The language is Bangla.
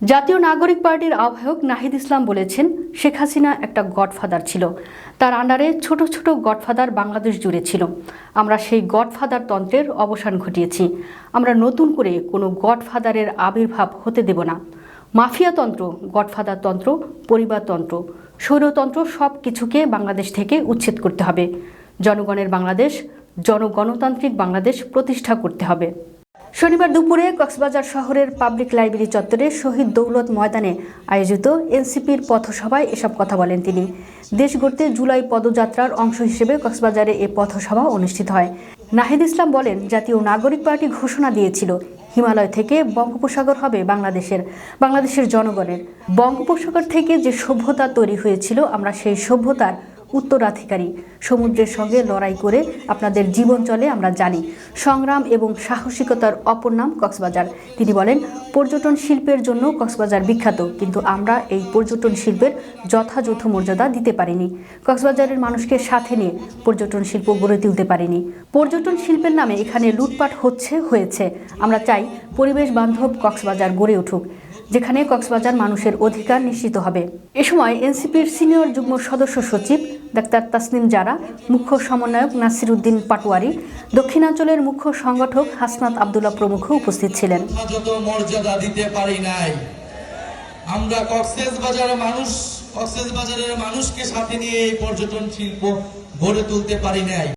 জাতীয় নাগরিক পার্টির আহ্বায়ক নাহিদ ইসলাম বলেছেন, শেখ হাসিনা একটা গডফাদার ছিল। তার আন্ডারে ছোট ছোট গডফাদার বাংলাদেশ জুড়ে ছিল। আমরা সেই গডফাদার তন্ত্রের অবসান ঘটিয়েছি। আমরা নতুন করে কোনো গডফাদারের আবির্ভাব হতে দেব না। মাফিয়াতন্ত্র গডফাদার তন্ত্র পরিবারতন্ত্র স্বৈরতন্ত্র সব কিছুকে বাংলাদেশ থেকে উচ্ছেদ করতে হবে। জনগণের বাংলাদেশ, জনগণতান্ত্রিক বাংলাদেশ প্রতিষ্ঠা করতে হবে। শনিবার দুপুরে কক্সবাজার শহরের পাবলিক লাইব্রেরি চত্বরে শহীদ দৌলত ময়দানে আয়োজিত এনসিপির পথসভায় এসব কথা বলেন তিনি। দেশ গড়তে জুলাই পদযাত্রার অংশ হিসেবে কক্সবাজারে এ পথসভা অনুষ্ঠিত হয়। নাহিদ ইসলাম বলেন, জাতীয় নাগরিক পার্টি ঘোষণা দিয়েছিল, হিমালয় থেকে বঙ্গোপসাগর হবে বাংলাদেশের বাংলাদেশের জনগণের। বঙ্গোপসাগর থেকে যে সভ্যতা তৈরি হয়েছিল, আমরা সেই সভ্যতার উত্তরাধিকারী। সমুদ্রের সঙ্গে লড়াই করে আপনাদের জীবন চলে আমরা জানি। সংগ্রাম এবং সাহসিকতার অপর নাম কক্সবাজার। তিনি বলেন, পর্যটন শিল্পের জন্য কক্সবাজার বিখ্যাত, কিন্তু আমরা এই পর্যটন শিল্পের যথাযথ মর্যাদা দিতে পারিনি। কক্সবাজারের মানুষকে সাথে নিয়ে পর্যটন শিল্প গড়ে তুলতে পারিনি। পর্যটন শিল্পের নামে এখানে লুটপাট হচ্ছে, হয়েছে। আমরা চাই পরিবেশ বান্ধব কক্সবাজার গড়ে উঠুক, যেখানে কক্সবাজার মানুষের অধিকার নিশ্চিত হবে। এ সময় এনসিপির সিনিয়র যুগ্ম সদস্য সচিব ডাক্তার তাসনিম জারা, মুখ্য সমন্বয়ক নাসির উদ্দিন পাটোয়ারি, দক্ষিণাঞ্চলের মুখ্য সংগঠক হাসনাত আবদুল্লাহ প্রমুখ উপস্থিত ছিলেন। মর্যাদা দিতে পারি নাই। আমরা কক্সেস বাজারের মানুষ, কক্সেস বাজারের মানুষকে সাথে নিয়ে এই পর্যটন শিল্প গড়ে তুলতে পারি নাই।